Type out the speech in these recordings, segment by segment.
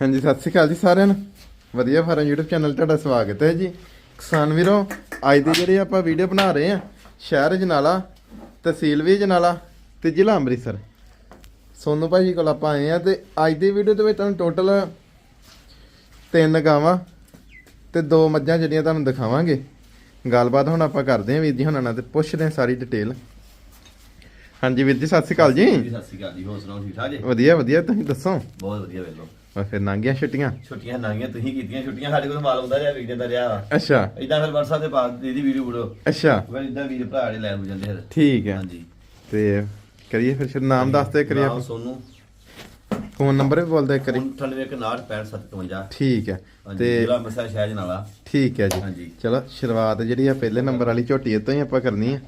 ਹਾਂਜੀ ਸਤਿ ਸ਼੍ਰੀ ਅਕਾਲ ਜੀ ਸਾਰਿਆਂ ਨੂੰ। ਵਧੀਆ ਫਾਰਮ YouTube ਚੈਨਲ ਤੁਹਾਡਾ ਸਵਾਗਤ ਹੈ ਜੀ। ਕਿਸਾਨ ਵੀਰੋ ਅੱਜ ਦੀ ਜਿਹੜੀ ਆਪਾਂ ਵੀਡੀਓ ਬਣਾ ਰਹੇ ਆ ਸ਼ਹਿਰ ਜਨਾਲਾ ਤਹਿਸੀਲ ਵੀ ਜਨਾਲਾ ਤੇ ਜ਼ਿਲ੍ਹਾ ਅੰਮ੍ਰਿਤਸਰ। ਸੋਨੂ ਭਾਜੀ ਕੋਲ ਆਪਾਂ ਆਏ ਆ ਤੇ ਅੱਜ ਦੀ ਵੀਡੀਓ ਦੇ ਵਿੱਚ ਤੁਹਾਨੂੰ ਟੋਟਲ ਤਿੰਨ ਗਾਵਾਂ ਤੇ ਦੋ ਮੱਝਾਂ ਜਿਹੜੀਆਂ ਤੁਹਾਨੂੰ ਦਿਖਾਵਾਂਗੇ। ਗੱਲਬਾਤ ਹੁਣ ਆਪਾਂ ਕਰਦੇ ਹਾਂ ਵੀਰ ਜੀ ਹੁਣਾਂ ਨਾਲ ਤੇ ਪੁੱਛਦੇ ਹਾਂ ਸਾਰੀ ਡਿਟੇਲ ਹਾਂਜੀ ਵੀਰ ਜੀ ਸਤਿ ਸ਼੍ਰੀ ਅਕਾਲ ਜੀ। ਜੀ ਸਤਿ ਸ਼੍ਰੀ ਅਕਾਲ ਜੀ ਹੋਰ ਸੁਣਾਓ ਠੀਕ ਠਾਕ ਜੀ? ਵਧੀਆ ਵਧੀਆ ਤੁਸੀਂ ਦੱਸੋ? ਬਹੁਤ ਵਧੀਆ ਵੇਲੋ ਮੈਂ ਫਿਰ ਲੰਘ ਛੁੱਟੀਆਂ। ਛੁੱਟੀਆਂ ਨਾਂਗੀਆਂ ਤੁਸੀਂ ਕੀਤੀਆਂ ਛੁੱਟੀਆਂ ਸਾਡੇ ਕੋਲ ਮਾਲ ਹੁੰਦਾ ਰਿਹਾ ਵਿਕ ਜਾਂਦਾ ਰਿਹਾ ਅੱਛਾ। ਇਦਾਂ ਫਿਰ WhatsApp ਤੇ ਪਾ ਦੀਦੀ ਵੀਡੀਓ ਬੜੋ ਅੱਛਾ। ਫਿਰ ਇਦਾਂ ਵੀਰ ਭਰਾ ਜਿਹੜੇ ਲੈ ਹੋ ਜਾਂਦੇ ਫਿਰ। ਠੀਕ ਹੈ। ਹਾਂਜੀ। ਤੇ ਕਰੀਏ ਫਿਰ ਸ਼ੁਰੂ ਨਾਮ ਦੱਸ ਦੇ ਕਰੀਏ ਨਾਮ ਸੋਨੂੰ। ਫੋਨ ਨੰਬਰ ਵੀ ਬੋਲਦੇ ਕਰੀ 98196557 ਠੀਕ ਹੈ। ਤੇ ਜ਼ਿਲ੍ਹਾ ਅੰਮ੍ਰਿਤਸਰ ਸ਼ਹਿਰ ਜਨਾਲਾ। ਠੀਕ ਹੈ ਜੀ। ਚਲੋ ਸ਼ੁਰੂਆਤ ਜਿਹੜੀ ਆ ਪਹਿਲੇ ਨੰਬਰ ਵਾਲੀ ਝੋਟੀ ਤੋਂ ਹੀ ਆਪਾਂ ਕਰਨੀ ਆ।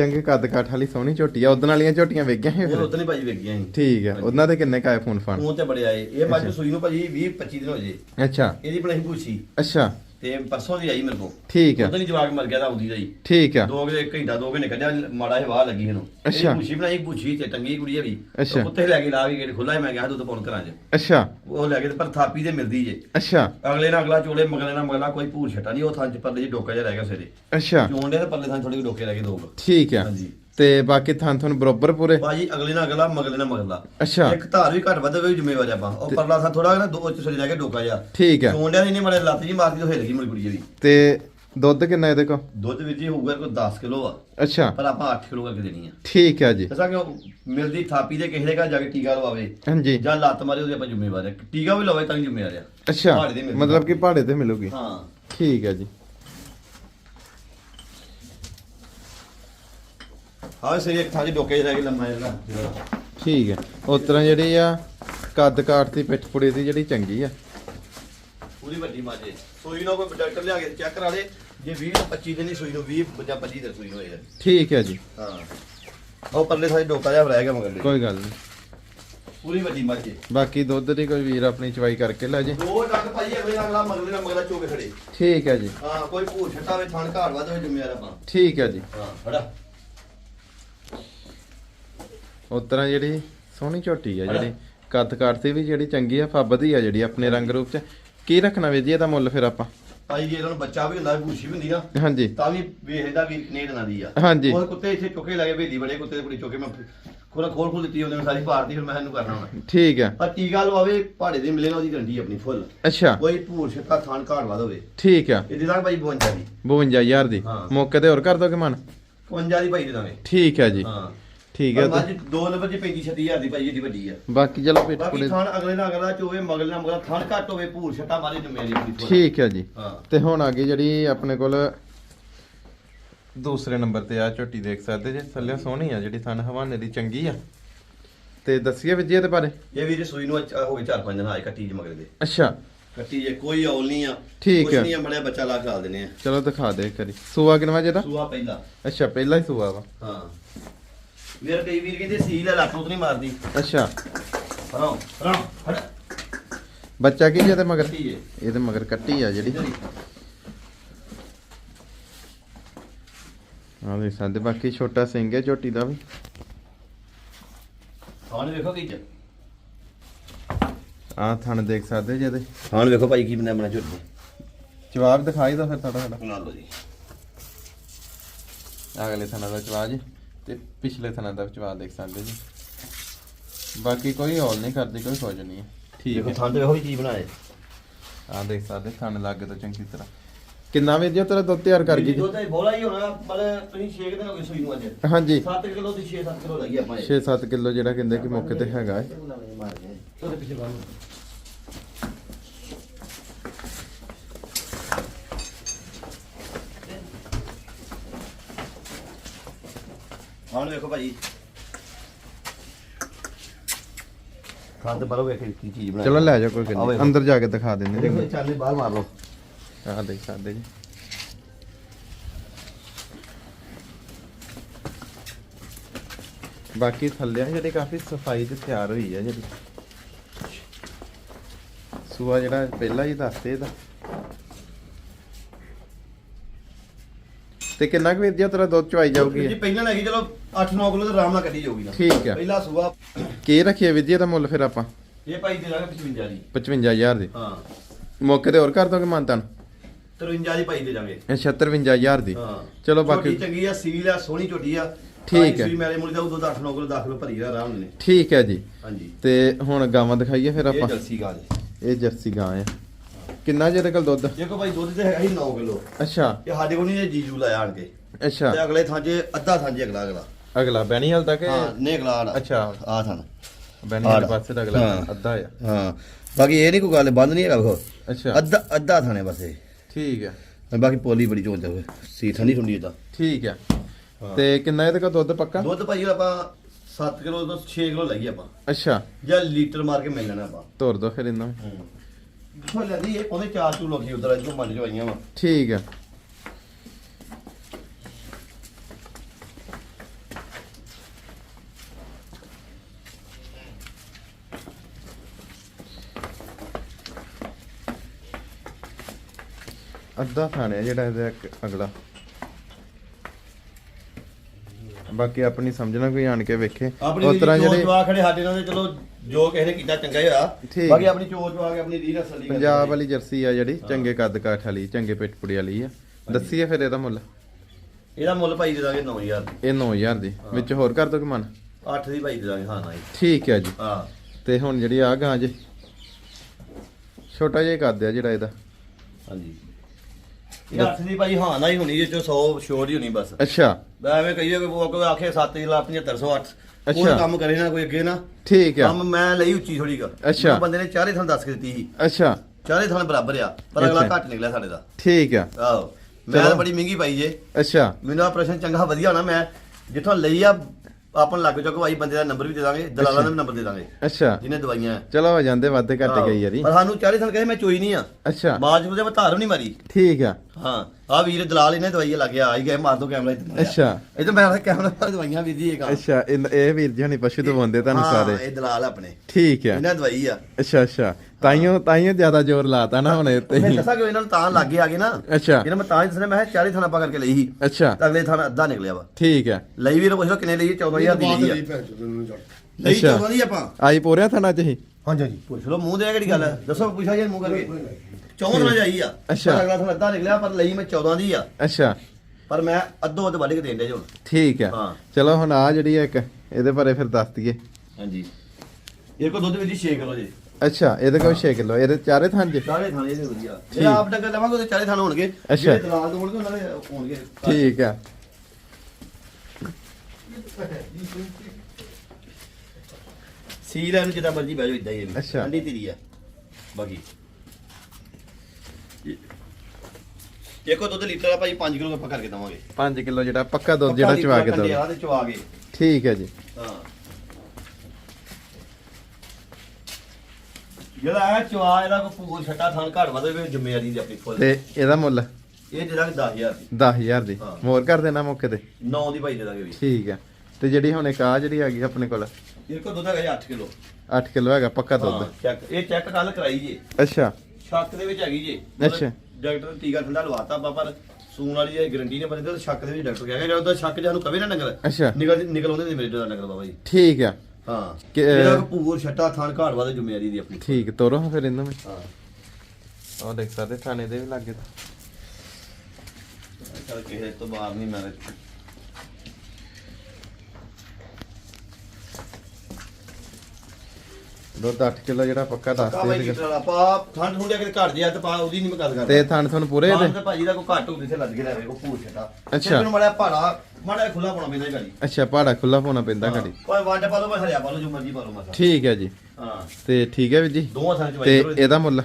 ਚੰਗੇ ਕੱਦ ਕਾਠ ਵਾਲੀ ਸੋਹਣੀ ਝੋਟੀ ਆ ਉਦੋਂ ਵਾਲੀਆਂ ਝੋਟੀਆਂ ਵੇਖੀਆਂ ਸੀ ਉਹ ਫਿਰ? ਉਦੋਂ ਨਹੀਂ ਭਾਜੀ ਵਿਕ ਗਿਆ ਸੀ। ਠੀਕ ਹੈ ਉਹਨਾਂ ਦੇ ਕਿੰਨੇ ਕਾਏ ਫੋਨ ਫਾਨ? ਫੋਨ ਤੇ ਬੜੇ ਆਏ। ਇਹ ਮੱਝ ਸੂਈ ਨੂੰ ਭਾਜੀ 20 25 ਦਿਨ ਹੋ ਜੇ ਅੱਛਾ। ਇਹਦੀ ਬਣਾਈ ਪੁੱਛੀ ਅੱਛਾ। ਤੇ ਪਰਸੋਂ ਦੀ ਆਈ ਮੇਰੇ ਕੋਲ। ਠੀਕ ਹੈ ਉਦੋਂ ਨਹੀਂ ਜਵਾਕ ਮਰ ਗਿਆ ਤਾਂ ਆਉਂਦੀ ਦਾ ਹੀ ਠੀਕ ਹੈ ਦੋ ਵਜੇ ਘੰਟਾ ਦੋ ਘੰਟੇ ਕੱਢਿਆ ਮਾੜਾ ਜਿਹਾ ਵਾਹ ਲੱਗੀ ਇਹਨੂੰ। ਅੱਛਾ। ਪੁੱਛੀ ਬਣਾਈ ਪੁੱਛੀ ਤੇ ਟੰਗੀ ਕੁੜੀ ਹੈ ਵੀ। ਅੱਛਾ। ਉੱਤੇ ਲੈ ਕੇ ਲਾ ਵੀ ਗੇਟ ਖੁੱਲਾ ਮੈਂ ਕਿਹਾ ਦੁੱਧ ਪਾਉਣ ਕਰਾਂ ਚ। ਅੱਛਾ। ਉਹ ਲੈ ਕੇ ਪਰ ਥਾਪੀ ਤੇ ਮਿਲਦੀ ਜੇ। ਅੱਛਾ। ਅਗਲੇ ਨਾਲ ਅਗਲਾ ਚੋਲੇ ਮਗਲੇ ਨਾਲ ਮਗਲਾ ਕੋਈ ਭੂਰ ਛਟਾ ਨਹੀਂ ਉਹ ਥਾਂ ਚ ਪਰਲੇ ਜੀ ਡੋਕਾ ਜਿਹਾ ਰਹਿ ਗਿਆ ਸਿਰੇ। ਅੱਛਾ। ਚੋਂਡੇ ਤੇ ਪਰਲੇ ਥਾਂ ਥੋੜੇ ਜਿਹੇ ਡੋਕੇ ਰਹਿ ਗਏ ਦੋ ਕੁ। ਠੀਕ ਹੈ ਹਾਂਜੀ। ਤੇ ਬਾਕੀ ਥਾਂ ਤੁਹਾਨੂੰ ਬਰੋਬਰ ਪੂਰੇ? ਬਾਜੀ ਅਗਲੇ ਨਾਲ ਅਗਲਾ ਮਗਲੇ ਨਾਲ ਮਗਲਾ। ਅੱਛਾ। ਇੱਕ ਧਾਰ ਵੀ ਘੱਟ ਵੱਧ ਹੋਵੇ ਜ਼ਿੰਮੇਵਾਰ ਆਪਾਂ। ਉਹ ਪਰਲਾ ਥਾਂ ਥੋੜਾ ਨਾ ਦੋ ਚ ਸਿਰੇ ਰਹਿ ਗਿਆ ਡੋਕਾ ਜਿਹਾ। ਠੀਕ ਹੈ। ਚੋਂਡਿਆਂ ਦੀ ਨਹੀਂ ਮੜੇ ਲੱਤ ਜੀ ਮਾਰਦੀ ਉਹ ਹਿੱਲ ਗਈ ਮੁੜੀ ਕੁੜੀ ਜਿਹਦੀ। ਤੇ ਦੁੱਧ ਕਿੰਨਾ ਇਹਦੇ ਕੋ ਦੁੱਧ ਵਿੱਚ ਹੀ ਹੋਊਗਾ ਕੋਈ 10 ਕਿਲੋ ਆ। ਅੱਛਾ। ਪਰ ਆਪਾਂ 8 ਕਿਲੋ ਕਰਕੇ ਦੇਣੀ ਆ। ਠੀਕ ਹੈ ਜੀ। ਦੱਸਾਂ ਕਿ ਮਿਲਦੀ ਥਾਪੀ ਦੇ ਕਿਸੇ ਦੇ ਘਰ ਜਾ ਕੇ ਟੀਕਾ ਲਵਾਵੇ। ਹਾਂਜੀ। ਜਾਂ ਲੱਤ ਮਾਰੇ ਉਹਦੇ ਆਪਾਂ ਜ਼ਿੰਮੇਵਾਰ ਆ। ਟੀਕਾ ਵੀ ਲਵਾਵੇ ਤਾਂ ਵੀ ਜ਼ਿੰਮੇਵਾਰ ਆ। ਅੱਛਾ। ਮਤਲਬ ਕਿ ਪਹਾੜੇ ਤੇ ਮਿਲੂਗੀ। ਹਾਂ। ਠੀਕ ਹੈ ਜੀ। ਹਾਂ ਸਹੀ ਇੱਕ ਥਾਂ 'ਚ ਡੋਕੇ ਜਿਹੇ ਰਹਿ ਗਏ ਲੰਮਾ ਜਿਹੜਾ ਠੀਕ ਹੈ। ਉਸ ਤਰ੍ਹਾਂ ਜਿਹੜੀ ਆ ਕੱਦ ਕਾਠ ਦੀ ਪਿੱਠ ਪੁੜੀ ਦੀ ਜਿਹੜੀ ਚੰਗੀ ਆ। ਪੂਰੀ ਵੱਡੀ ਮਾਜੇ ਸੂਈ ਨੂੰ ਕੋਈ ਡਾਕਟਰ ਲਿਆ ਕੇ ਚੈੱਕ ਕਰਾ ਦੇ। ਜੇ 20 ਤੋਂ 25 ਦਿਨ ਹੀ ਸੂਈ ਨੂੰ 20 ਜਾਂ 25 ਦਿਨ ਸੂਈ ਹੋਏ ਆ ਠੀਕ ਹੈ ਜੀ। ਹਾਂ। ਉਹ ਥਾਂ 'ਚ ਡੋਕਾ ਜਿਹਾ ਰਹਿ ਗਿਆ ਮਗਰ ਦੇ। ਕੋਈ ਗੱਲ ਨਹੀਂ। ਪੂਰੀ ਵੱਡੀ ਮਾਜੇ ਬਾਕੀ ਦੁੱਧ ਦੀ ਕੋਈ ਵੀਰ ਆਪਣੀ ਚਵਾਈ ਕਰਕੇ ਲੈ ਜੇ। ਦੋ ਡੱਕ ਭਾਈ ਅਗਲੇ ਨਾਲ ਅਗਲਾ ਮਗਲੇ ਨਾਲ ਮਗਲਾ ਚੋਕੇ ਖੜੇ। ਠੀਕ ਹੈ ਜੀ। ਹਾਂ ਕੋਈ ਭੂਰ ਛੱਟਾ ਵੇ ਥਣ ਘਾੜ ਜ਼ਿੰਮੇਵਾਰ ਆਪਾਂ। ਠੀਕ ਹੈ ਜੀ। ਹਾਂ ਫੜਾ ਉਸ ਤਰ੍ਹਾਂ ਜਿਹੜੀ ਸੋਹਣੀ ਝੋਟੀ ਆ ਜਿਹੜੀ ਕੱਦ ਦੀ ਵੀ ਜਿਹੜੀ ਚੰਗੀ ਆ ਫੱਬਦੀ ਆ ਜਿਹੜੀ ਆਪਣੇ ਰੰਗ ਰੂਪ ਚ। ਕੀ ਰੱਖਣਾ ਵੀਰ ਜੀ ਇਹਦਾ ਮੁੱਲ ਫਿਰ ਆਪਾਂ? ਭਾਈ ਜੇ ਇਹਨਾਂ ਨੂੰ ਬੱਚਾ ਵੀ ਹੁੰਦਾ ਭੂਸ਼ੀ ਵੀ ਹੁੰਦੀ ਨਾ ਹਾਂਜੀ। ਤਾਂ ਵੀ ਵੇਖਦਾ ਵੀ ਕੈਨੇਡਾ ਦੀ ਆ। ਹਾਂਜੀ। ਉਹ ਕੁੱਤੇ ਇੱਥੇ ਚੁੱਕੇ ਲੱਗੇ ਭੇਦੀ ਬੜੇ ਕੁੱਤੇ ਦੇ ਕੁੜੀ ਚੁੱਕੇ ਮੈਂ ਖੋਲਾ ਖੋਲ ਖੋਲ ਦਿੱਤੀ ਉਹਨੇ ਸਾਰੀ ਭਾਰਤੀ ਫਿਰ ਮੈਂ ਇਹਨੂੰ ਕਰਨਾ ਹੁਣ। ਠੀਕ ਹੈ ਪਰ ਟੀਕਾ ਲਵਾਵੇ ਪਹਾੜੇ ਦੇ ਮਿਲੇ ਨਾ ਉਹਦੀ ਗਰੰਟੀ ਆਪਣੀ ਫੁੱਲ। ਅੱਛਾ। ਕੋਈ ਭੂਰ ਛੱਟਾ ਥਾਣ ਘਾੜ ਵੱਧ ਹੋਵੇ। ਠੀਕ ਆ। ਇਹਦੇ ਨਾਲ ਭਾਈ 52 ਦੀ। 52000 ਦੀ। ਮੌਕੇ ਤੇ ਹੋਰ ਕਰ ਦੋਗੇ ਮਨ? 52 ਦੀ ਭਾਈ ਦੇ ਦਾਂਗੇ। ਠੀਕ ਹੈ ਜੀ। ਹਾਂ। ਠੀਕ ਹੈ ਪਰ ਤੇ ਮੱਝ ਦੋ ਨੰਬਰ 'ਚ 35 36000 ਦੀ ਭਾਈ ਇਹਦੀ ਵੱਡੀ ਆ। ਬਾਕੀ ਚਲੋ ਪਿੱਠ ਬਾਕੀ ਪੁੜੀ ਥਾਣ ਅਗਲੇ ਨਾਲ ਅਗਲਾ ਚੋਵੇ ਮਗਲੇ ਨਾਲ ਮਗਲਾ ਥਾਣ ਘੱਟ ਹੋਵੇ ਭੂਰ ਛੱਟਾ ਮਾਰੇ ਜੁਮੇਰੀ ਆਪਣੀ ਫੁੱਲ ਠੀਕ ਹੈ ਜੀ। ਹਾਂ। ਤੇ ਹੁਣ ਆ ਗਈ ਜਿਹੜੀ ਆਪਣੇ ਕੋਲ ਦੂਸਰੇ ਨੰਬਰ ਤੇ ਆ ਝੋਟੀ ਦੇਖ ਸਕਦੇ ਜੇ ਥੱਲੇ ਸੋਹਣੀ ਆ ਜਿਹੜੀ ਥਣ ਹਵਾਨੇ ਦੀ ਚੰਗੀ ਆ। ਤੇ ਦੱਸੀਏ ਵੀ ਜੀ ਇਹਦੇ ਬਾਰੇ। ਇਹ ਵੀਰ ਸੂਈ ਨੂੰ ਅੱਜ ਹੋ ਗਏ 4-5 ਦਿਨ ਆਏ ਕੱਟੀ ਜ ਮਗਰੇ ਦੇ। ਅੱਛਾ। ਕੱਟੀ ਜੇ ਕੋਈ ਔਲ ਨਹੀਂ ਆ ਠੀਕ ਕੁਛ ਹੈ। ਨਹੀਂ ਆ ਮੜਿਆ ਬੱਚਾ ਲਾ ਖਾ ਦਿੰਦੇ ਆ। ਚਲੋ ਦਿਖਾ ਦੇ ਕਰੀ ਸੂਆ ਕਿਨਵਾ ਜਿਹਦਾ ਸੂਆ ਪਹਿਲਾ। ਅੱਛਾ ਪਹਿਲਾ ਹੀ ਸੂਆ ਵਾ। ਹਾਂ। ਮੇਰੇ ਕਈ ਵੀਰ ਕਹਿੰਦੇ ਸੀਲ ਆ ਲੱਤ ਨੂੰ ਨਹੀਂ ਮਾਰਦੀ। ਅੱਛਾ। ਹਰਾਮ ਹਟ ਬੱਚਾ ਕੀ ਜਿਹਦੇ ਮਗਰ? ਕੱਟੀ ਏ। ਇਹਦੇ ਮਗਰ ਕੱਟੀ ਆ ਜਿਹੜੀ। ਆ ਦੇਖ ਸਕਦੇ ਬਾਕੀ ਛੋਟਾ ਸਿੰਘ ਹੈ ਝੋਟੀ ਦਾ ਵੀ। ਥਾਣ ਵੇਖੋ ਕੀ ਚ ਆ ਥਣ ਦੇਖ ਸਕਦੇ ਜਿਹਦੇ ਥਾਣ ਵੇਖੋ ਭਾਈ ਕੀ ਬਣਾ ਬਣਾ ਝੁੱਟ। ਜਵਾਬ ਦਿਖਾਈ ਦੋ ਫਿਰ ਸਾਡਾ ਸਾਡਾ ਨਾਲ ਲੋ ਜੀ। ਅਗਲੇ ਥਣਾ ਦਾ ਜਵਾਬ ਜੀ। ਤੇ ਪਿਛਲੇ ਥਣਾ ਦਾ ਜਵਾਬ ਦੇਖ ਸਕਦੇ ਜੀ। ਬਾਕੀ ਕੋਈ ਹੌਲ ਨਹੀਂ ਕਰਦੀ ਕੋਈ ਖੋਜ ਨਹੀਂ ਠੀਕ ਹੈ। ਥਾਣ ਤੇ ਵੀ ਕੀ ਬਣਾਏ। ਆ ਦੇਖ ਸਕਦੇ ਥਣ ਲੱਗੇ ਤੋਂ ਚੰਗੀ ਤਰ੍ਹਾਂ। ਕਿੰਨਾ ਵੇ ਜੀ ਤੇਰਾ ਦੁੱਧ ਤਿਆਰ ਕਰ ਗਈ ਜੀ? ਦੁੱਧ ਬੋਲਾ ਹੀ ਹੋਣਾ ਮਤਲਬ ਤੁਸੀਂ 6 ਦਿਨ ਹੋ ਗਏ ਸੂਈ ਨੂੰ ਅੱਜ। ਹਾਂਜੀ। 7 ਕਿਲੋ ਦੀ 6-7 ਕਿਲੋ ਲੱਗੀ ਆਪਾਂ ਇਹ। 6-7 ਕਿਲੋ ਜਿਹੜਾ ਕਹਿੰਦੇ ਕਿ ਮੌਕੇ ਤੇ ਹੈਗਾ ਹੈ ਉਹਦੇ ਪਿੱਛੇ ਬੰਨ ਹੁਣ ਵੇਖੋ ਭਾਜੀ। ਖਾਂਦੇ ਬਾਰੋ ਵੇਖ ਕੀ ਚੀਜ਼ ਬਣਾਈ। ਚਲੋ ਲੈ ਜਾ ਕੋਈ ਗੱਲ ਆਵੇ। ਨਹੀਂ ਅੰਦਰ ਜਾ ਕੇ ਦਿਖਾ ਦਿੰਦੇ ਦੇਖੋ ਜੀ ਚਾਲੇ ਬਾਹਰ ਮਾਰ ਲਓ। ਆ ਦੇਖ ਸਕਦੇ ਜੀ। ਬਾਕੀ ਥੱਲੇ ਜਿਹੜੀ ਕਾਫੀ ਸਫ਼ਾਈ ਤੇ ਤਿਆਰ ਹੋਈ ਹੈ ਜਿਹੜੀ। ਸੂਆ ਜਿਹੜਾ ਪਹਿਲਾਂ ਹੀ ਦੱਸਦੇ ਇਹਦਾ। ਤੇ ਕਿੰਨਾ ਕੁ ਵੀਰ ਜੀ ਤੇਰਾ ਦੁੱਧ ਚਵਾਈ ਜਾਊਗੀ? ਜੀ ਪਹਿਲਾਂ ਲੱਗੀ ਚਲੋ 8-9 ਕਿਲੋ ਤੇ ਆਰਾਮ ਨਾਲ ਕੱਢੀ ਜਾਊਗੀ ਨਾ। ਠੀਕ ਹੈ ਪਹਿਲਾ ਸੂਆ ਕੀ ਰੱਖੀਏ ਵੀਰ ਜੀ ਇਹਦਾ ਮੁੱਲ ਫਿਰ ਆਪਾਂ? ਇਹ ਭਾਈ ਦੇ ਦਾਂਗੇ 55 ਦੀ 55000 ਦੀ। ਹਾਂ। ਮੌਕੇ ਤੇ ਹੋਰ ਕਰ ਦੋਗੇ ਮਾਨਤਾਨ 53 ਦੀ ਭਾਈ ਦੇ ਦਾਂਗੇ ਇਹ 75000 ਦੀ। ਹਾਂ। ਚਲੋ ਬਾਕੀ ਝੋਟੀ ਚੰਗੀ ਆ ਸੀਲ ਆ ਸੋਹਣੀ ਝੋਟੀ ਆ। ਠੀਕ ਹੈ। ਸੂਈ ਮੈਲੇ ਮੁਲੇ ਦਾ ਉਦੋਂ 8 9 ਕਿਲੋ 10 ਕਿਲੋ ਭਰੀ ਆ ਆਰਾਮ ਨੇ ਠੀਕ ਹੈ ਜੀ। ਹਾਂਜੀ। ਤੇ ਹੁਣ ਗਾਵਾਂ ਦਿਖਾਈਏ ਫਿਰ ਇਹ ਆਪਾਂ। ਜਰਸੀ ਗਾਂ ਜੀ। ਇਹ ਜਰਸੀ ਗਾਂ ਆ। ਕਿੰਨਾ ਜਿਹਦੇ ਕੋਲ ਦੁੱਧ? ਦੇਖੋ ਭਾਈ ਦੁੱਧ ਤੇ ਹੈਗਾ ਸੀ 9 ਕਿਲੋ। ਅੱਛਾ। ਇਹ ਸਾਡੇ ਕੋਲ ਨਹੀਂ ਜੀਜੂ ਲਾਇਆ ਆਣ ਕੇ ਅੱਛਾ। ਤੇ ਅਗਲੇ ਥਾਂ 'ਚ ਅੱਧਾ ਥਾਂ 'ਚ ਅਗਲਾ ਅਗਲਾ। ਅਗਲਾ ਬੈਣੀ ਹਾਲ ਤੱਕ ਹਾਂ ਨੇ ਅਗਲਾ ਆੜਾ ਅੱਛਾ। ਆ ਥਾਂ। ਬੈਣੀ ਵਾਲੇ। ਪਾਸੇ ਦਾ ਅਗਲਾ ਹਾਂ। ਅੱਧਾ ਆ। ਹਾਂ। ਬਾਕੀ ਇਹ ਨਹੀਂ ਕੋਈ ਗੱਲ ਬੰਦ ਨਹੀਂ ਹੈਗਾ ਵੇਖੋ। ਅੱਛਾ। ਅੱਧਾ ਅੱਧਾ ਥਾਣੇ ਬਸ ਇਹ। ਠੀਕ ਹੈ ਬਾਕੀ ਪੋਲੀ ਬੜੀ ਚੋਲ ਜਾਵੇ ਸੀ ਠੰਡੀ ਠੰਡੀ ਇਹਦਾ ਠੀਕ ਹੈ ਹਾਂ। ਤੇ ਕਿੰਨਾ ਇਹਦੇ ਕੋਲ ਦੁੱਧ ਪੱਕਾ? ਦੁੱਧ ਭਾਈ ਆਪਾਂ 7 ਕਿਲੋ ਤੋਂ 6 ਕਿਲੋ ਲਈਏ ਆਪਾਂ। ਅੱਛਾ। ਜਾਂ ਲੀਟਰ ਮਾਰ ਕੇ ਮਿਲ ਜਾਣਾ ਆਪਾਂ। ਤੋਰ ਦੋ ਫਿਰ ਇਹਨਾਂ ਨੂੰ। ਜਿੱਥੋਂ ਲੈਂਦੀ ਇਹ ਉਹਦੇ ਚਾਰ ਚੂ ਲੋਕੀ ਉਧਰ ਇਧਰੋਂ ਮੰਡ ਚ ਆਈਆਂ ਵਾ। ਠੀਕ ਹੈ ਅੱਧਾ ਥਾਣੇ ਆ ਜਿਹੜਾ ਇਹਦਾ ਇੱਕ ਅਗਲਾ। ਬਾਕੀ ਆਪਣੀ ਸਮਝਣਾ ਕੋਈ ਆਣ ਕੇ ਵੇਖੇ। ਆਪਣੀ ਉਸ ਤਰ੍ਹਾਂ ਜਿਹੜੇ ਜਵਾ ਖੜੇ ਸਾਡੇ ਨਾਲ ਤੇ ਚਲੋ ਜੋ ਕਿਸੇ ਨੇ ਕੀਤਾ ਚੰਗਾ ਹੀ ਹੋਇਆ। ਬਾਕੀ ਆਪਣੀ ਚੋਰ ਜਵਾ ਕੇ ਆਪਣੀ ਰੀਹ ਨਾਲ ਸੱਲੀ ਪੰਜਾਬ ਵਾਲੀ ਜਰਸੀ ਆ ਜਿਹੜੀ ਚੰਗੇ ਕੱਦ ਕਾਠ ਵਾਲੀ ਚੰਗੇ ਪਿੱਠਪੁੜੀ ਵਾਲੀ ਆ। ਦੱਸੀਏ ਫਿਰ ਇਹਦਾ ਮੁੱਲ। ਇਹਦਾ ਮੁੱਲ ਭਾਈ ਦੇ ਦਾਂਗੇ 9000 ਇਹ 9000 ਦੀ। ਵਿੱਚ ਹੋਰ ਕਰ ਦੋ ਕਿ ਮਨ? 8 ਦੀ ਭਾਈ ਦੇ ਦਾਂਗੇ ਹਾਂ ਨਾ ਜੀ ਠੀਕ ਹੈ ਜੀ। ਹਾਂ। ਤੇ ਹੁਣ ਜਿਹੜੀ ਆ ਗਾਂ ਜੇ ਛੋਟਾ ਜਿਹਾ ਕੱਦ ਆ ਜਿਹੜਾ ਇਹਦਾ। ਹਾਂਜੀ। ਇਹ 8 ਦੀ ਭਾਈ ਹਾਂ ਨਾ ਹੀ ਹੋਣੀ ਇਹ ਚੋਂ 100 ਸ਼ੋਰ ਹੀ ਹੋਣੀ ਬਸ। ਅੱਛਾ। ਮੈਂ ਐਵੇਂ ਕਹੀਏ ਕਿ ਉਹ ਆਖੇ 7 ਲੱਖ 7508 ਅੱਛਾ। ਕੋਈ ਕੰਮ ਕਰੇ ਨਾ ਕੋਈ ਅੱਗੇ ਨਾ। ਠੀਕ ਆ। ਕੰਮ ਮੈਂ ਲਈ ਉੱਚੀ ਥੋੜੀ ਕਰ ਅੱਛਾ। ਬੰਦੇ ਨੇ ਚਾਰੇ ਥਾਂ ਦੱਸ ਕੇ ਦਿੱਤੀ ਸੀ। ਅੱਛਾ। ਚਾਰੇ ਥਾਂ ਬਰਾਬਰ ਆ ਪਰ ਅਗਲਾ ਅੱਛਾ। ਘੱਟ ਨਿਕਲਿਆ ਸਾਡੇ ਦਾ। ਠੀਕ ਆ। ਆਹੋ। ਮੈਂ ਚਲੋ। ਤਾਂ ਬੜੀ ਮਹਿੰਗੀ ਪਾਈ ਜੇ। ਅੱਛਾ। ਮੈਨੂੰ ਆ ਪ੍ਰਸ਼ਨ ਚੰਗਾ ਵਧੀਆ ਹੋਣਾ ਮੈਂ ਜਿੱਥੋਂ ਲਈ ਆ ਆਪਾਂ ਨੂੰ ਲੱਗ ਚੁੱਕਾ ਭਾਈ ਬੰਦੇ ਦਾ ਨੰਬਰ ਵੀ ਦੇ ਦਾਂਗੇ ਦਲਾਲਾਂ ਦਾ ਵੀ ਨੰਬਰ ਦੇ ਦਾਂਗੇ। ਅੱਛਾ। ਜਿਹਨੇ ਦਵਾਈਆਂ। ਚਲੋ ਹੋ ਜਾਂਦੇ ਵਾਧੇ ਘੱਟ ਆਹੋ। ਗਈ ਯਾਰੀ ਪਰ ਸਾਨੂੰ ਚਾਰੇ ਥਾਂ ਕਹੇ ਮੈਂ ਚੋਈ ਨਹੀਂ ਆ। ਅੱਛਾ। ਮਾਜ ਉਹਦੇ ਮੈਂ ਧਾਰ ਵੀ ਨਹੀਂ ਮਾਰੀ। ਠੀਕ ਆ। ਹਾਂ ਆ ਵੀਰ ਦਲਾਲ ਇਹਨੇ ਦਵਾਈ ਲੱਗ ਗਿਆ ਆਈ ਗਏ ਮਾਰ ਦੋ ਕੈਮਰਾ ਇੱਧਰ ਅੱਛਾ। ਇਹ ਤਾਂ ਮੈਂ ਆਖਿਆ ਕੈਮਰਾ ਪਰ ਦਵਾਈਆਂ ਵੀ ਦੀ ਇਹ ਅੱਛਾ ਇਹ ਇਹ ਵੀਰ ਜੀ ਹਣੀ ਪਸ਼ੂ ਦਵਾਉਂਦੇ ਤੁਹਾਨੂੰ ਸਾਰੇ। ਇਹ ਦਲਾਲ ਆਪਣੇ। ਠੀਕ ਆ। ਇਹਨਾਂ ਦਵਾਈ ਆ। ਅੱਛਾ ਅੱਛਾ। ਤਾਈਓ ਤਾਈਓ ਜ਼ਿਆਦਾ ਜ਼ੋਰ ਲਾਤਾ ਨਾ ਹੁਣ ਇੱਥੇ ਮੈਂ ਹੀ ਦੱਸਾਂ ਕਿ ਇਹਨਾਂ ਨੂੰ ਤਾਂ ਲੱਗੇ ਆ ਗਏ ਨਾ। ਅੱਛਾ। ਇਹਨਾਂ ਮੈਂ ਤਾਂ ਹੀ ਦੱਸਣਾ ਮੈਂ ਕਿਹਾ ਚਾਰੇ ਥਾਂ ਆਪਾਂ ਕਰਕੇ ਲਈ ਸੀ। ਅੱਛਾ। ਤਾਂ ਅਗਲੇ ਥਾਂ ਅੱਧਾ ਨਿਕਲਿਆ ਵਾ। ਠੀਕ ਆ। ਲਈ ਵੀਰ ਪੁੱਛ ਲਓ ਕਿੰਨੇ ਲਈ 14000 ਦੀ ਲਈ ਆ। ਲਈ ਅੱਛਾ। 14 ਦੀ ਆਪਾਂ। ਆਈ ਪੋਰਿਆ ਥਾਣਾ ਚ ਹੀ? ਹਾਂਜੀ ਹਾਂਜੀ। ਪੁੱਛ ਲਓ ਮੂੰਹ ਦੇ ਕਿਹੜੀ ਗੱਲ ਹੈ ਦੱਸੋ ਪੁੱਛਾ ਜੀ ਮੂੰਹ ਕਰਕੇ। 14 ਨਾਲ ਜਾਈ ਆ। ਅੱਛਾ। ਪਰ ਅਗਲਾ ਥਾਂ ਅੱਧਾ ਨਿਕਲਿਆ ਪਰ ਲਈ ਮੈਂ 14 ਦੀ ਆ। ਅੱਛਾ। ਪਰ ਮੈਂ ਅੱਧੋ ਅੱਧ ਵੱਢ ਕੇ ਦੇਣ ਦੇ ਹੁਣ। ਠੀਕ ਆ। ਹਾਂ। ਚਲੋ ਹੁਣ ਆ ਜਿਹੜੀ ਇੱਕ ਇਹਦੇ ਬਾਰੇ ਫਿਰ ਦੱਸ ਦਈਏ। ਹਾਂਜੀ। ਇਹ ਕੋ ਦੁੱਧ ਵਿੱਚ 6 ਕਿਲੋ ਜੀ। ਅੱਛਾ ਇਹਦੇ ਕੋਲ 6 ਕਿਲੋ। ਇਹਦੇ ਚਾਰੇ ਥਾਂ ਜੇ? ਸਾਰੇ ਥਾਣੇ ਇਹਦੇ ਵਧੀਆ ਠੀਕ। ਇਹ ਆਪ ਡੰਗਰ ਲਵਾਂਗੇ ਉਹਦੇ ਚਾਰੇ ਥਾਣੇ ਹੋਣਗੇ। ਅੱਛਾ। ਜਿਹੜੇ ਦਲਾਲ ਹੋਣਗੇ ਉਹਨਾਂ ਦੇ ਹੋਣਗੇ। ਠੀਕ ਆ। ਸੀ ਲੈਣ ਜਿੱਦਾਂ ਮਰਜ਼ੀ ਬਹਿ ਜਾਓ ਇਦਾਂ ਹੀ ਇਹ ਵੀ। ਅੱਛਾ। ਠੰਡੀ ਤੇਰੀ ਆ। ਬਾਕੀ। ਦੇਖੋ ਦੁੱਧ ਲੀਟਰ ਆ ਭਾਈ 5 ਕਿਲੋ ਆਪਾਂ ਕਰਕੇ ਦਵਾਂਗੇ। 5 ਕਿਲੋ ਜਿਹੜਾ ਪੱਕਾ ਦੁੱਧ ਜਿਹੜਾ ਚਵਾ ਕੇ ਦੋ ਦੋ ਤੇ ਚਵਾ ਕੇ। ਠੀਕ ਹੈ ਜੀ। ਹਾਂ। ਜਿਹੜਾ ਆ ਚਵਾ ਇਹਦਾ ਕੋ ਪੂਰ ਛੱਟਾ ਥਾਂ ਘੜ ਵਧੇ ਵੀ ਜ਼ਿੰਮੇਵਾਰੀ ਦੀ ਆਪਣੀ ਫੁੱਲ। ਤੇ ਇਹਦਾ ਮੁੱਲ? ਇਹ ਦੇ ਦਾਂਗੇ 10000 ਦੀ। 10000 ਦੀ। ਮੋਰ ਕਰ ਦੇਣਾ ਮੌਕੇ ਤੇ? 9 ਦੀ ਭਾਈ ਦੇ ਦਾਂਗੇ ਵੀ। ਠੀਕ ਹੈ। ਤੇ ਜਿਹੜੀ ਹੁਣ ਇੱਕ ਆ ਜਿਹੜੀ ਹੈਗੀ ਆਪਣੇ ਕੋਲ? ਇਹ ਕੋ ਦੁੱਧ ਹੈਗਾ 8 ਕਿਲੋ। 8 ਕਿਲੋ ਹੈਗਾ ਪੱਕਾ ਦੁੱਧ। ਚੈੱਕ ਇਹ ਚੈੱਕ ਕੱਲ ਕਰਾਈ ਜੀ। ਅੱਛਾ। ਸ਼ੱਕ ਦੇ ਵਿੱਚ ਹੈਗੀ ਜੀ। ਅੱਛਾ। ਡਾਕਟਰ ਨੇ ਟੀਕਾ ਠੰਡਾ ਲਵਾਤਾ ਆਪਾਂ ਪਰ ਸੂਣ ਵਾਲੀ ਇਹ ਗਰੰਟੀ ਨੇ ਬੰਦੇ ਤੇ ਸ਼ੱਕ ਦੇ ਵਿੱਚ ਡਾਕਟਰ ਕਹਿ ਗਿਆ ਜਦੋਂ ਤਾਂ ਸ਼ੱਕ ਜਾਨੂੰ ਕਵੇ ਨਾ ਨਗਰ ਅੱਛਾ। ਨਿਕਲ ਨਿਕਲ ਆਉਂਦੇ ਨੇ ਮੇਰੇ ਦਾ ਨਗਰ ਬਾਬਾ ਜੀ। ਠੀਕ ਆ। ਹਾਂ। ਕਿ- ਇਹਦਾ ਪੂਰ ਛੱਟਾ ਥਾਣ ਘਾੜ ਵਾਦੇ ਜ਼ਿੰਮੇਵਾਰੀ ਦੀ ਆਪਣੀ। ਠੀਕ ਤੋਰੋ ਹਾਂ ਫਿਰ ਇਹਨੂੰ ਵੀ ਹਾਂ। ਉਹ ਦੇਖ ਸਕਦੇ ਥਾਣੇ ਦੇ ਵੀ ਲੱਗੇ ਚਲ ਕਿਸੇ ਤੋਂ ਬਾਹਰ ਨਹੀਂ ਮੈਂ ਦੁੱਧ 8 ਕਿਲੋ ਜਿਹੜਾ ਪੱਕਾ ਦੱਸ ਕਾ ਬਾਈ ਦੇ ਲੀਟਰ ਆਪਾਂ ਠੰਡ ਠੁੰਡਿਆ ਕਿ ਜਿਆ ਤੇ ਪਾ ਉਹਦੀ ਨਹੀਂ ਮੈਂ ਗੱਲ ਕਰਦਾ। ਤੇ ਥਣ ਤੁਹਾਨੂੰ ਪੂਰੇ ਇਹਦੇ? ਤੇ ਭਾਜੀ ਦਾ ਕੋਈ ਘੱਟ ਹੁੰਦੇ ਤੇ ਲੱਗ ਗਿਆ ਰਹੇ ਕੋ ਪੂਰ ਛੱਟਾ ਅੱਛਾ। ਮੈਨੂੰ ਮੜਿਆ ਭਾੜਾ ਮੜਾ ਖੁੱਲਾ ਪਾਉਣਾ ਪੈਂਦਾ ਗਾੜੀ ਅੱਛਾ ਪਹਾੜਾ ਖੁੱਲਾ ਪਾਉਣਾ ਪੈਂਦਾ ਘੜੀ। ਕੋਈ ਵਾਂਡੇ ਪਾ ਲਓ ਮੈਂ ਹਰਿਆ ਪਾ ਲਓ ਜੋ ਮਰਜ਼ੀ ਪਾ ਲਓ ਮਸਾ ਠੀਕ ਹੈ ਜੀ। ਹਾਂ। ਤੇ ਠੀਕ ਹੈ ਵੀਰ ਜੀ। ਦੋਵਾਂ ਥਾਂ ਚ ਤੇ ਵਾਈ ਇਹਦਾ ਮੁੱਲ?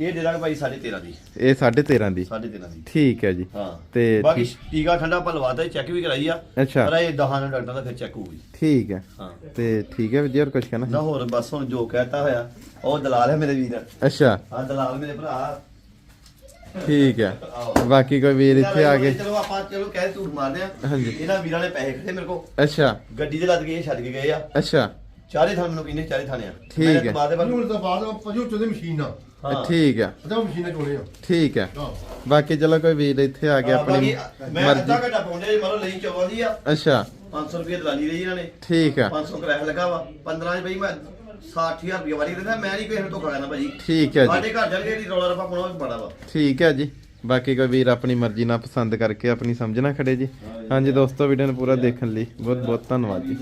ਇਹ ਦੇ ਦਾਂਗੇ ਭਾਈ 13.5 ਦੀ। ਇਹ 13.5 ਦੀ। 13.5 ਦੀ। ਠੀਕ ਹੈ ਜੀ। ਹਾਂ। ਤੇ ਬਾਕੀ ਟੀਕਾ ਠੰਡਾ ਆਪਾਂ ਲਵਾਤਾ ਚੈੱਕ ਵੀ ਕਰਾਈ ਆ। ਅੱਛਾ। ਪਰ ਇਹ ਦਹਾਂ ਨੂੰ ਡਾਕਟਰ ਦਾ ਫਿਰ ਚੈੱਕ ਹੋਊਗੀ। ਠੀਕ ਹੈ। ਹਾਂ। ਤੇ ਠੀਕ ਹੈ ਹੋਰ ਕੁਝ ਕਹਿਣਾ? ਨਾ ਹੋਰ ਬਸ ਹੁਣ ਜੋ ਕਹਿਤਾ ਹੋਇਆ ਉਹ ਦਲਾਲ ਹੈ ਮੇਰੇ ਵੀਰ। ਅੱਛਾ। ਹਾਂ ਦਲਾਲ ਮੇਰੇ ਭਰਾ। ਠੀਕ ਹੈ। ਬਾਕੀ ਕੋਈ ਵੀਰ ਇੱਥੇ ਆ ਕੇ ਚਲੋ ਆਪਾਂ ਚਲੋ ਕਹਿ ਝੂਠ ਮਾਰਦੇ ਆ। ਹਾਂਜੀ। ਇਹਨਾਂ ਵੀਰਾਂ ਨੇ ਪੈਸੇ ਖੜੇ ਮੇਰੇ ਕੋਲ। ਅੱਛਾ। ਗੱਡੀ ਦੇ ਲੱਦ ਕੇ ਇਹ ਛੱਡ ਕੇ ਗਏ ਆ। ਅੱਛਾ। ਚਾਰੇ ਥਾਂ ਮੈਨੂੰ ਕਹਿੰਦੇ ਚਾਰੇ ਥਾਣੇ ਆ। ਠੀਕ ਹੈ। ਬਾਅਦ ਹੁਣ ਤਾਂ ਬਾਅਦ ਪਜੂ ਚੋਦੇ ਮਸ਼ੀਨ ਆ। ਹਾਂ। ਠੀਕ ਹੈ। ਪਤਾ ਮਸ਼ੀਨਾਂ ਚੋਣੇ ਆ। ਠੀਕ ਹੈ। ਹਾਂ। ਬਾਕੀ ਚਲੋ ਕੋਈ ਵੀਰ ਇੱਥੇ ਆ ਕੇ ਹਾਂ, ਆਪਣੀ ਬਾਕੀ ਮੈਂ ਅੱਧਾ ਮਰਜ਼ੀ। ਘੰਟਾ ਪਹੁੰਚਿਆ ਜੀ ਮਾਰੋ ਲਈ ਚੌਵਾਂ ਦੀ ਆ। ਅੱਛਾ। 500 ਰੁਪਏ ਦਲਾਲੀ ਰਹੀ ਇਹਨਾਂ ਨੇ। ਠੀਕ ਹੈ। 500 ਕਿਰਾਇਆ ਲੱਗਾ ਵਾ। 15 ਚ ਬਈ ਮੈਂ 60000 ਰੁਪਏ ਵਾਲੀ ਕਹਿੰਦਾ ਮੈਂ ਨਹੀਂ ਕਿਸੇ ਨੂੰ ਧੋਖਾ ਕਰਨਾ ਭਾਜੀ। ਠੀਕ ਹੈ ਜੀ। ਸਾਡੇ ਘਰ ਜਾ ਕੇ ਜਿਹੜੀ ਰੌਲਾ ਰੱਪਾ ਪਾਉਣਾ ਉਹ ਬੜਾ ਵਾ। ਠੀਕ ਹੈ ਜੀ। ਬਾਕੀ ਕੋਈ ਵੀਰ ਆਪਣੀ ਮਰਜ਼ੀ ਨਾਲ ਪਸੰਦ ਕਰਕੇ ਆਪਣੀ ਸਮਝ ਨਾ ਖੜੇ ਜੀ। ਹਾਂਜੀ ਦੋਸਤੋ ਵੀਡੀਓ ਨੂੰ ਪੂਰਾ ਦੇਖਣ ਲਈ ਬਹੁਤ ਬਹੁਤ ਧੰਨਵਾਦ ਜੀ।